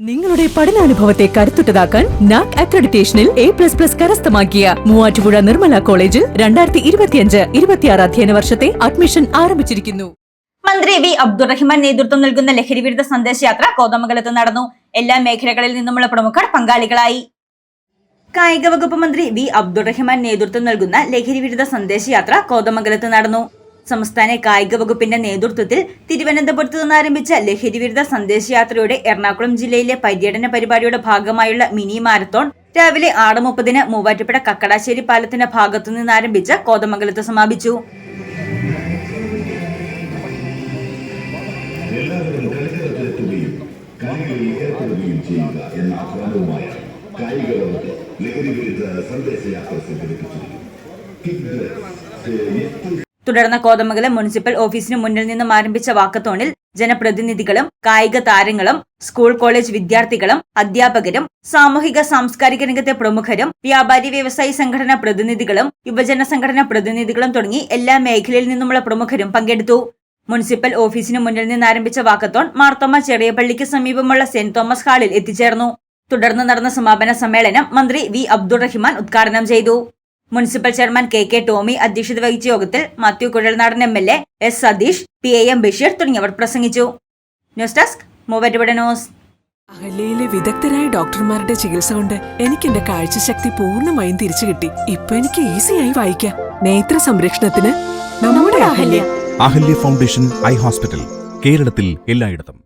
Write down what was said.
നിങ്ങളുടെ പഠനാനുഭവത്തെ കരുത്തുറ്റതാക്കാൻ നാക് അക്രഡിറ്റേഷനിൽ എ പ്ലസ് പ്ലസ് കരസ്ഥമാക്കിയ മൂവാറ്റുപുഴ നിർമ്മല കോളേജിൽ രണ്ടായിരത്തി ഇരുപത്തിയഞ്ച് ഇരുപത്തിയാറ് അധ്യയന വർഷത്തെ അഡ്മിഷൻ ആരംഭിച്ചിരിക്കുന്നു. മന്ത്രി വി അബ്ദുറഹിമാൻ നേതൃത്വം നൽകുന്ന ലഹരിവിരുദ്ധ സന്ദേശയാത്ര കോതമംഗലത്ത് നടന്നു. എല്ലാ മേഖലകളിൽ നിന്നുമുള്ള പ്രമുഖർ പങ്കാളികളായി. കായിക വകുപ്പ് മന്ത്രി വി അബ്ദുറഹിമാൻ നേതൃത്വം നൽകുന്ന ലഹരിവിരുദ്ധ സന്ദേശയാത്ര കോതമംഗലത്ത് നടന്നു. സംസ്ഥാന കായിക വകുപ്പിന്റെ നേതൃത്വത്തിൽ തിരുവനന്തപുരത്ത് നിന്ന് ആരംഭിച്ച ലഹരിവിരുദ്ധ സന്ദേശയാത്രയുടെ എറണാകുളം ജില്ലയിലെ പര്യടന പരിപാടിയുടെ ഭാഗമായുള്ള മിനി മാരത്തോൺ രാവിലെ ആറ് മുപ്പതിന് മൂവാറ്റുപുഴ കക്കടാശ്ശേരി പാലത്തിന്റെ ഭാഗത്തു നിന്ന് ആരംഭിച്ച കോതമംഗലത്ത് സമാപിച്ചു. എല്ലാവരും കളിക്കളത്തിലെത്തുകയും കളികളിൽ ഏർപ്പെടുകയും ചെയ്യുക എന്ന തുടർന്ന് കോതമംഗലം മുനിസിപ്പൽ ഓഫീസിന് മുന്നിൽ നിന്നും ആരംഭിച്ച വാക്കത്തോണിൽ ജനപ്രതിനിധികളും കായിക താരങ്ങളും സ്കൂൾ കോളേജ് വിദ്യാർത്ഥികളും അധ്യാപകരും സാമൂഹിക സാംസ്കാരിക രംഗത്തെ പ്രമുഖരും വ്യാപാരി വ്യവസായി സംഘടനാ പ്രതിനിധികളും യുവജന സംഘടനാ പ്രതിനിധികളും തുടങ്ങി എല്ലാ മേഖലയിൽ നിന്നുമുള്ള പ്രമുഖരും പങ്കെടുത്തു. മുനിസിപ്പൽ ഓഫീസിന് മുന്നിൽ നിന്ന് ആരംഭിച്ച വാക്കത്തോൺ മാർത്തോമ ചെറിയപള്ളിക്ക് സമീപമുള്ള സെന്റ് തോമസ് ഹാളിൽ എത്തിച്ചേർന്നു. തുടർന്ന് നടന്ന സമാപന സമ്മേളനം മന്ത്രി വി അബ്ദുറഹിമാൻ ഉദ്ഘാടനം ചെയ്തു. Municipal chairman K K Tomy അധ്യക്ഷത വഹിച്ച യോഗത്തിൽ Mathew Kuzhalnadan M L A S Satheesh P A M Basheer തുടങ്ങിയവർ പ്രസംഗിച്ചു. News desk Muvattupuzha news. അഹല്യയിലെ വിദഗ്ധരായ ഡോക്ടർമാരുടെ ചികിത്സ കൊണ്ട് എനിക്ക് എന്റെ കാഴ്ചശക്തി പൂർണമായും തിരിച്ചു കിട്ടി. ഇപ്പൊ എനിക്ക് ഈസിയായി വായിക്കാം. നേത്ര സംരക്ഷണത്തിന് നമ്മുടെ Ahalya. Ahalya foundation eye hospital കേരളത്തിൽ എല്ലായിടത്തും.